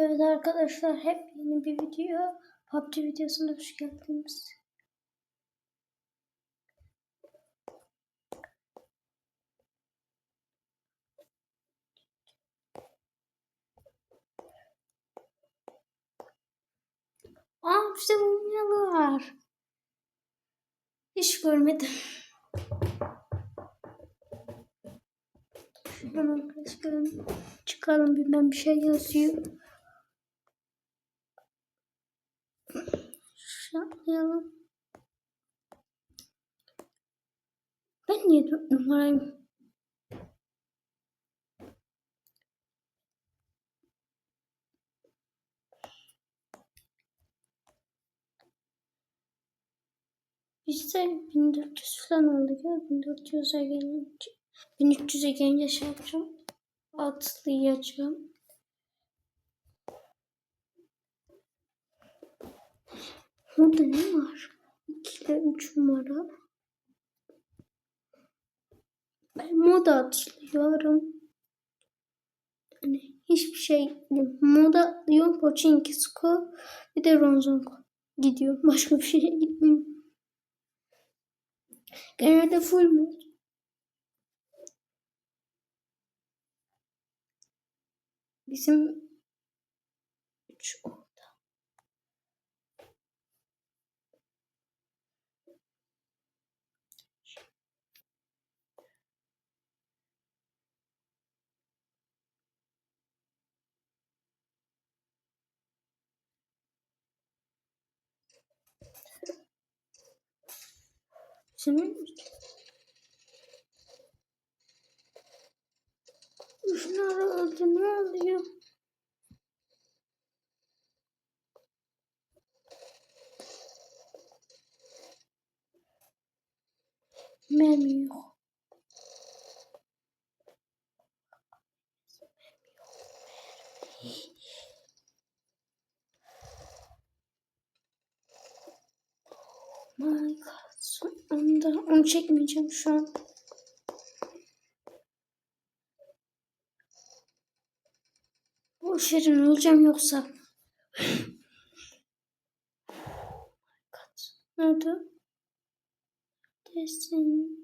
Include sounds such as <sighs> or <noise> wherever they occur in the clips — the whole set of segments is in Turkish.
Evet arkadaşlar hep yeni bir video. PUBG videosuna hoş geldiniz. Aa bize oynuyorlar. Hiç görmedim. Şuradan arkadaşlar çıkalım bilmem bir şey yazıyor. Şaplayalım. Ben niye dört numarayım? Bizde 1400 falan oldu ya. 1400'e gelince. 1300'e gelince şey yapacağım. Atlayacağım. Burada ne var? 2 ile 3 numara. Ben moda atlıyorum. Yani hiçbir şey moda atlıyorum. Pochinki bir de Ronzonko gidiyorum. <laughs> Başka bir şeye gitmiyorum. Genelde full mod. Bizim 3 orada. Şimdi Şunlar öldü ne oluyor? Mermi yok. My God. Sonunda onu çekmeyeceğim şu an. Boş verin öleceğim yoksa. <sighs> God. Nerede? Desin.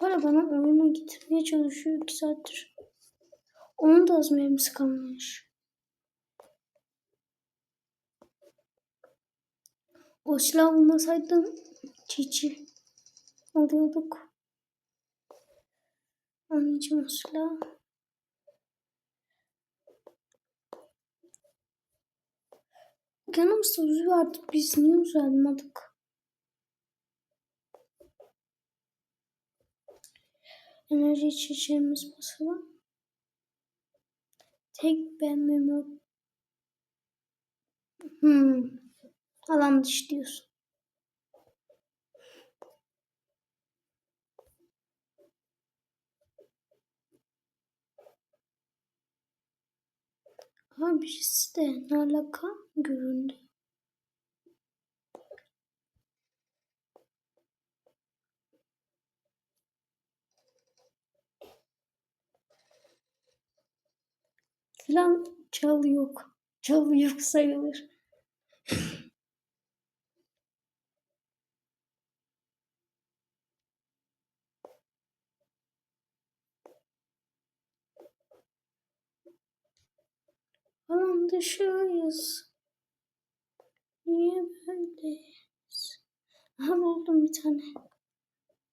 Bu arada bana oyuna getirmeye çalışıyor 2 saattir. Onun da az mermisi kalmış. O silah olmasaydı çiçi alıyorduk. Anneciğim o silah. Yanımızda uzu vardı. Biz niye uzu almadık? Enerji içeceğimiz masada. Tek ben memo. Hmm. Alan dışı diyorsun. Ama birisi de ne alaka göründü. Falan çal yok. Çal yok sayılır. Alan dışıyız. Niye böyleyiz? Aha buldum bir tane.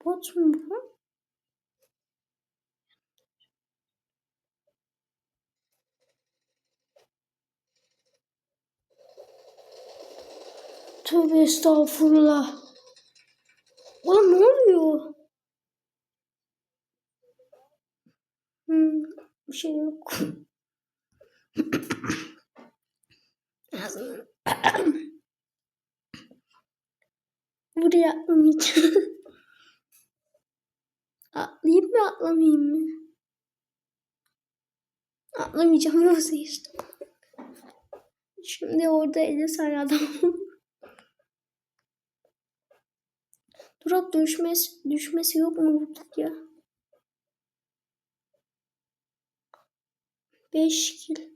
Bot mu bu? Tövbe estağfurullah. Oğlum ne oluyor? Hmm, bir şey yok. Ağzını. <coughs> Buraya atlamayacağım. <laughs> Atlayayım mı atlamayayım mı? Atlamayacağım işte. Şimdi orada 50 tane adam. Drop düşmesi, düşmesi yok mu burada ya? 5 kil.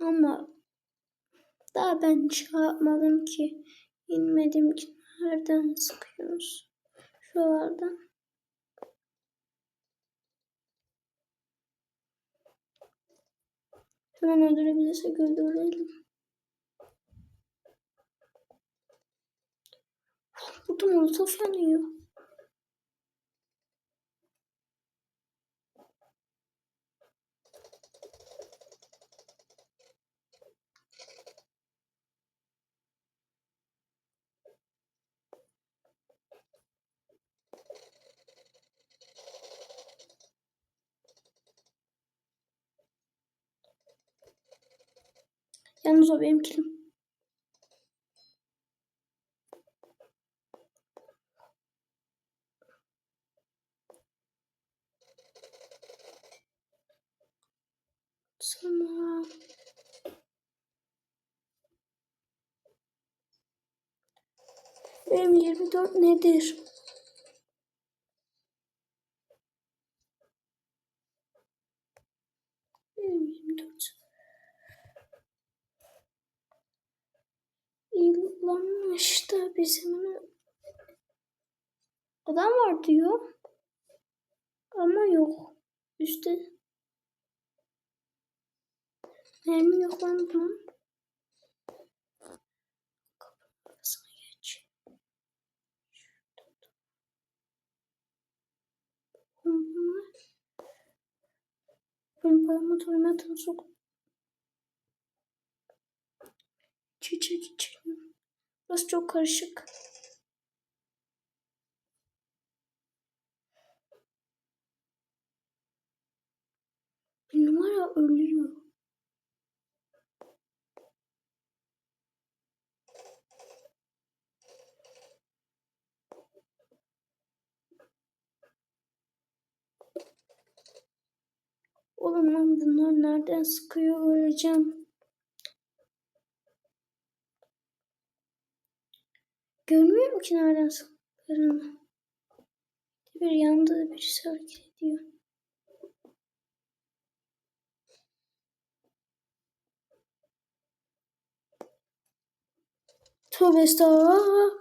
Ama daha ben şey yapmadım ki. İnmedim ki. Nereden sıkıyoruz? Şuralardan. Hemen öldürebilirsek öldürelim. Burada molotof yanıyor. Yalnız o benim kilim. Sana Benim 24 nedir? Benim 24. Yıllanmış da bizim adam var diyor. Ama yok. Üstte mermi yok lan bunun. Kafasına geç. Pompama. Çiçek çiçek. Burası çok karışık. Bir numara ölüyor. Oğlum lan bunlar nereden sıkıyor öleceğim. Görmüyorum ki nereden sıktıklarını. Bir yanda da birisi hareket ediyor. Tövbe estağfurullah.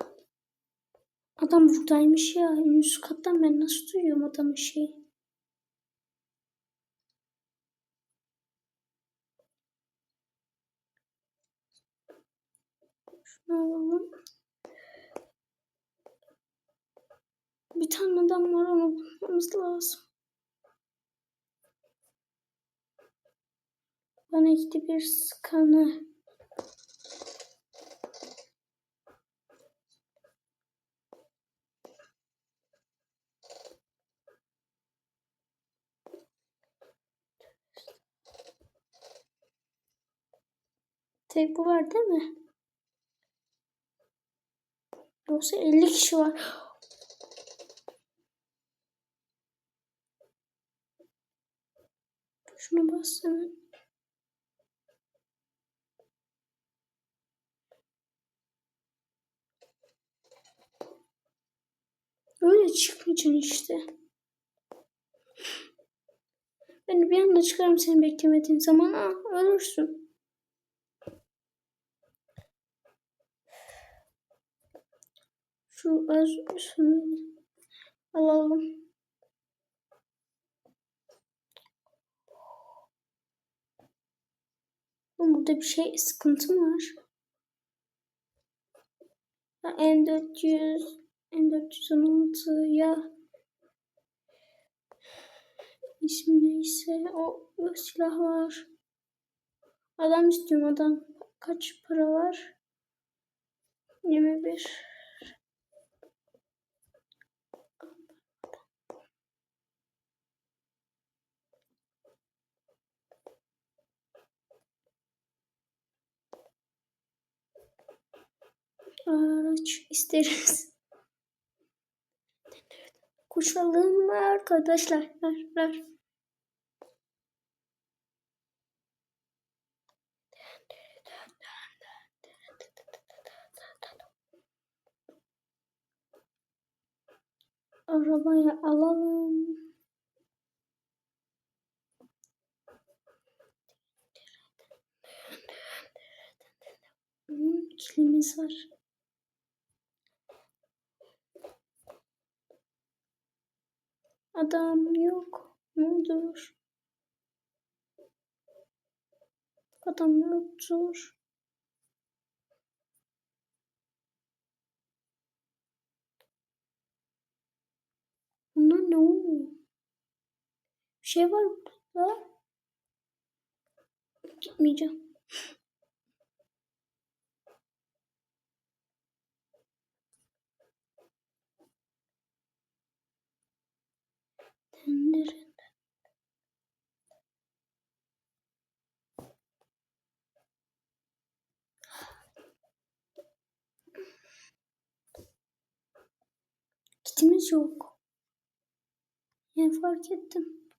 Adam buradaymış ya. En üst kattan ben nasıl duyuyorum adamın şeyi. Şunu alalım. Bir tane adam var onu bulmamız lazım. Bana gitti bir skanı. Tek bu var değil mi? Yoksa 50 kişi var. Şunu bas hemen. Öyle çıkmayacaksın işte. Ben bir anda çıkarım seni beklemediğin zaman. Ha, ölürsün. Şu az şunu alalım. Burada bir şey sıkıntı mı var? N400 N416 ya neyse o, o silah var. Adam istiyorum adam. Kaç para var? 21. Araç isteriz. <laughs> Koşalım arkadaşlar? Arabaya alalım. Kilimiz var. Adam yok. Mudur? Adam yoktur. Bunlar ne oluyor? Bir şey var burada. Gitmeyeceğim. Kitimiz yok. Ne fark ettim.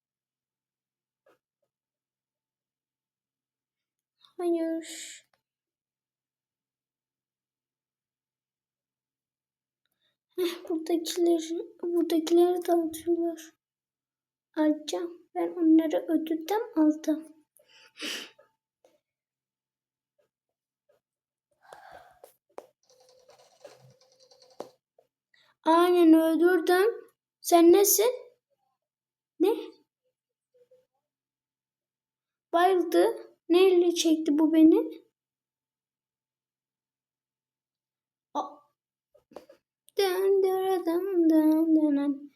Hayır. Heh, buradakileri, buradakileri dağıtıyorlar. Alacağım. Ben onları ödülden aldım. Aynen öldürdüm. Sen nesin? Ne? Bayıldı. Neyle çekti bu beni? Dön dön dön dön.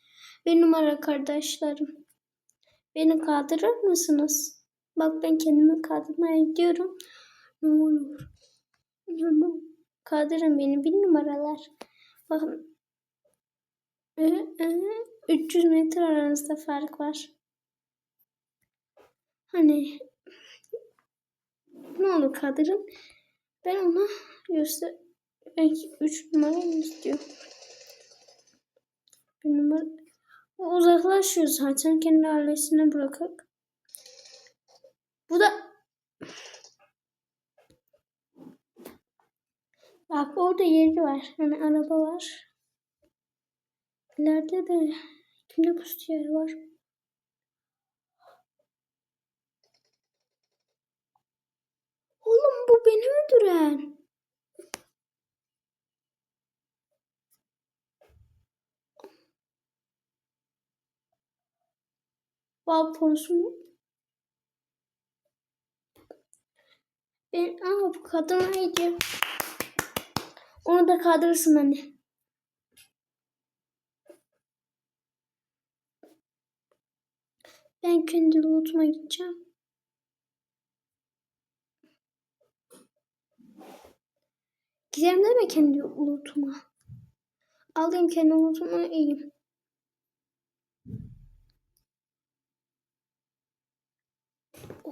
Bir numara kardeşlerim. Beni kaldırır mısınız? Bak ben kendimi kaldırmaya gidiyorum. Ne olur. Kaldırın beni bir numaralar. Bakın. Ee, ee, 300 metre aranızda fark var. Hani ne olur kaldırın. Ben ona göster belki 3 numara istiyor. Bir numara uzaklaşıyor zaten kendi ailesine bırakıp. Bu da Bak orada yeri var. Hani araba var. İleride de kimde pustu yer var. Oğlum bu beni öldüren. Valporusu mu? Ben aa bu kadın neydi? Onu da kaldırırsın anne. Ben kendi lootuma gideceğim. Gidelim deme kendi lootuma. Alayım kendi lootumu iyiyim.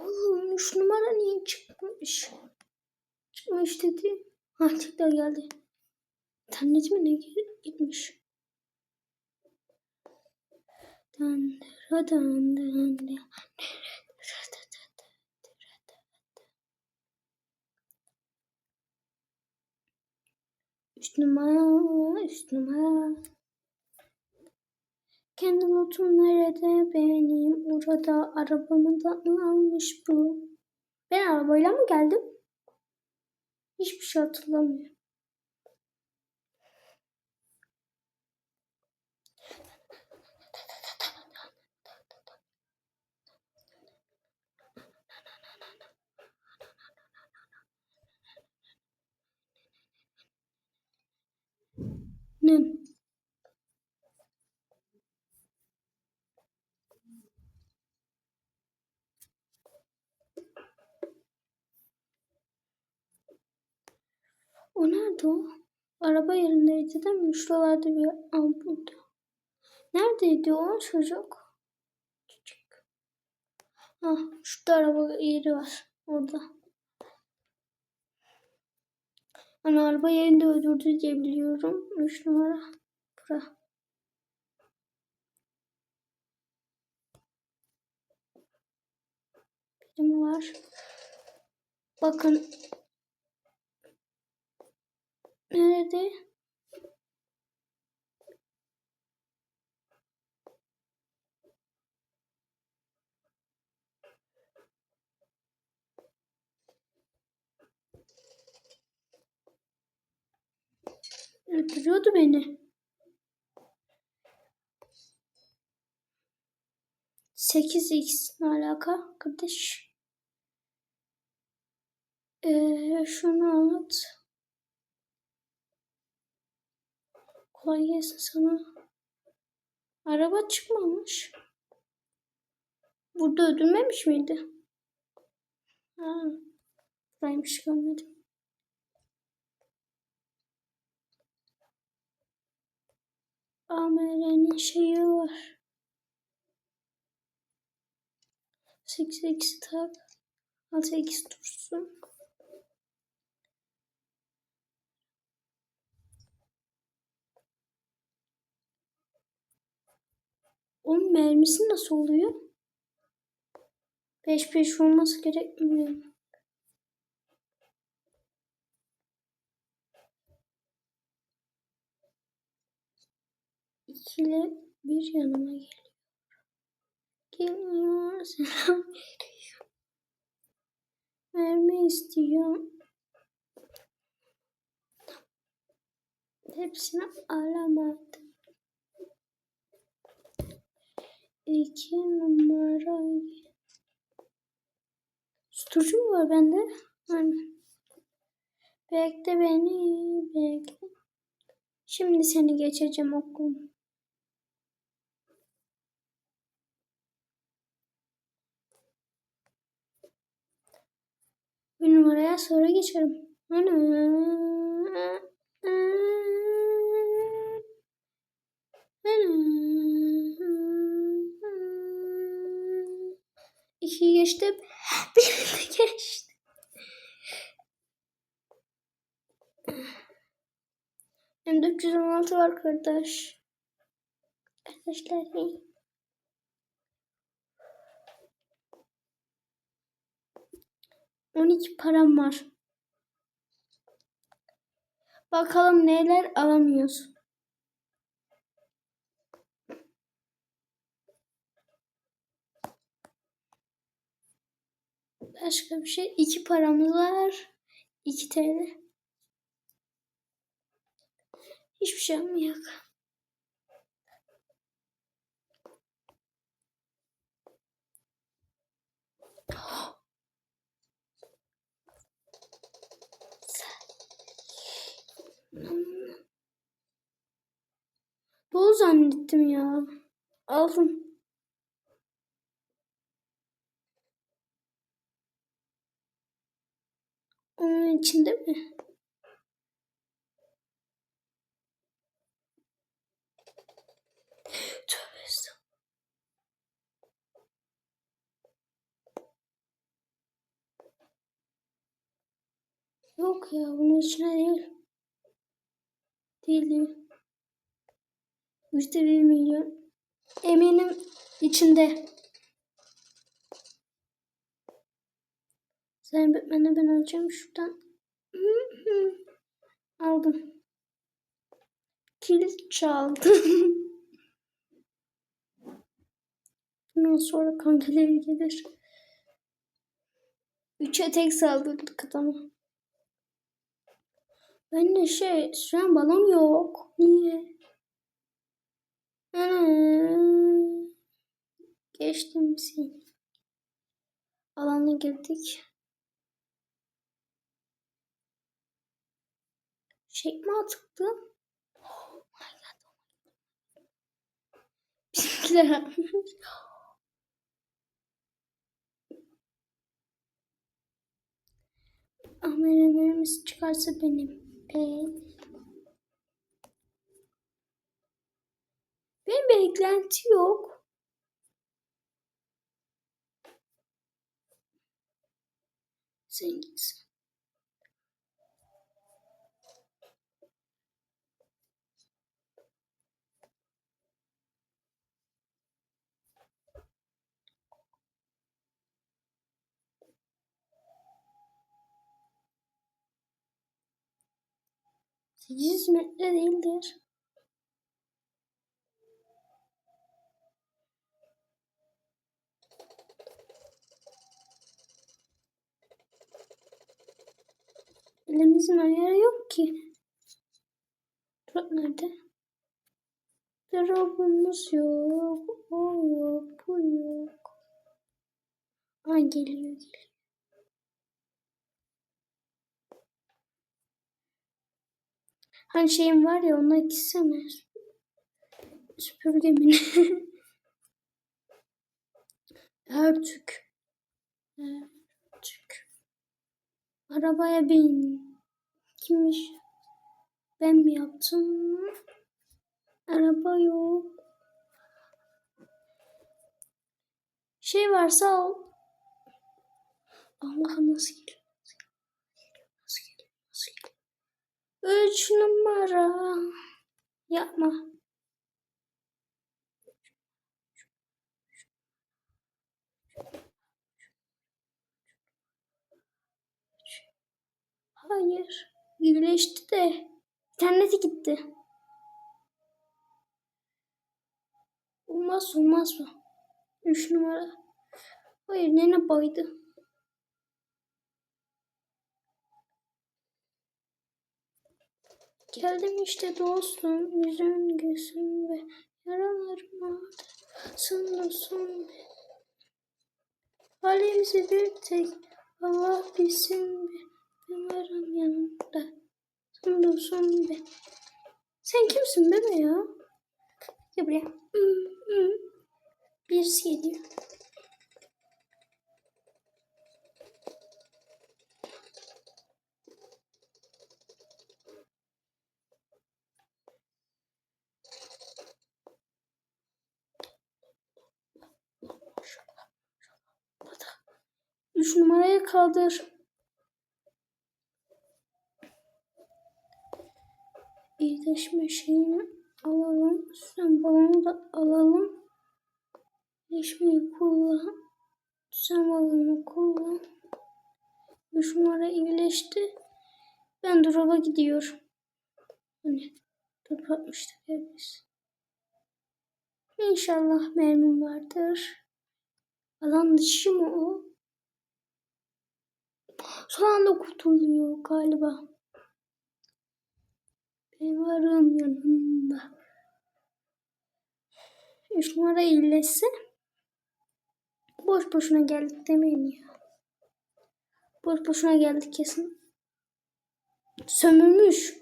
Oğlum 3 numara niye çıkmış? Çıkmış dedi. Ha tekrar geldi. İnternet mi ne gitmiş? Dan dan dan dan. Üç numara, üç numara. Kendi notum nerede benim? Orada arabamı da mı almış bu? Ben arabayla mı geldim? Hiçbir şey hatırlamıyorum. Ne? O nerede o? Araba yerindeydi değil mi? Şuralarda bir ampuldu. Neredeydi o çocuk? Küçük. Ah, şurada araba yeri var. Orada. Hani araba yerinde öldürdü diye biliyorum. 3 numara. Bura. Birim var. Bakın. Nerede? Öldürüyordu beni. Sekiz x ne alaka kardeş? Ee, şunu anlat. Kolay gelsin sana. Araba çıkmamış. Burada ödülmemiş miydi? Ha. Buraymış görmedim. AMR'nin şeyi var. 8x tak. 6x dursun. Onun mermisi nasıl oluyor? 5 5 olması gerekmiyor. İkili bir yanıma geliyor. Geliyor selam veriyor. Mermi istiyor. Hepsini alamadım. İki numara. Susturucu mu var bende? Aynen. Bekle beni, bekle. Şimdi seni geçeceğim okulum. Bir numaraya sonra geçerim. Ana. Geçtim. Birini geçtim. M416 var kardeş. Arkadaşlar iyi. On iki param var. Bakalım neler alamıyoruz. Başka bir şey. iki paramız var. 2 TL. Hiçbir şey yok. <gasps> Dolu zannettim ya. Aldım. Onun içinde mi? Yok ya bunun içine değil. Değil değil. Yüzde bir milyon. Eminim içinde. Sen Batman'e ben alacağım şuradan. Aldım. Kil çaldım. <laughs> Bundan sonra kankileri gelir. Üçe tek saldırdık adama. Ben de şey, süren balon yok. Niye? Ana. Geçtim seni. Alana girdik. Çekme atıktı. Oh my god. Oh <laughs> Bizimkiler Amerelerimiz çıkarsa benim. Benim. Benim bir eklenti yok. Zengin 800 metre değildir. Elimizin ayarı yok ki. Durak nerede? Drop'umuz yok. O yok. Bu yok. Ay geliyor geliyor. Hani şeyim var ya ona gitsene. Süpürgemin. <laughs> Ertük. Ertük. Arabaya bin. Kimmiş? Ben mi yaptım? Araba yok. Şey varsa al. Allah'ım nasıl geliyor? Nasıl geliyor? Nasıl geliyor? Üç numara. Yapma. Hayır. Birleşti de. İnterneti gitti. Olmaz olmaz bu. Üç numara. Hayır nene baydı. Geldim işte dostum. Yüzün gözün ve yaralarım sınırsın. Halimizi bir tek Allah bilsin be. Ben varım yanında. Sınırsın be. Sen kimsin bebe ya? Gel buraya. Birisi geliyor. Üç numaraya kaldır. İyileşme şeyini alalım. Sen balonu da alalım. İyileşmeyi kullan. Sen balonu kullan. Üç numara iyileşti. Ben drop'a gidiyorum. Hani drop atmıştık ya biz. İnşallah mermim vardır. Alan dışı mı o? Son anda kurtuluyor galiba. Ben varım yanında. Üç numara iyileşse boş boşuna geldik demeyin ya. Boş boşuna geldik kesin. Sömürmüş.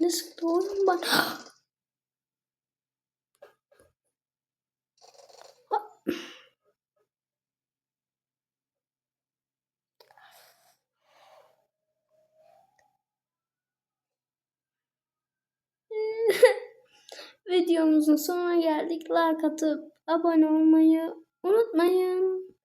Ne sıktı oğlum bak. <gasps> Videomuzun sonuna geldik. Like atıp abone olmayı unutmayın.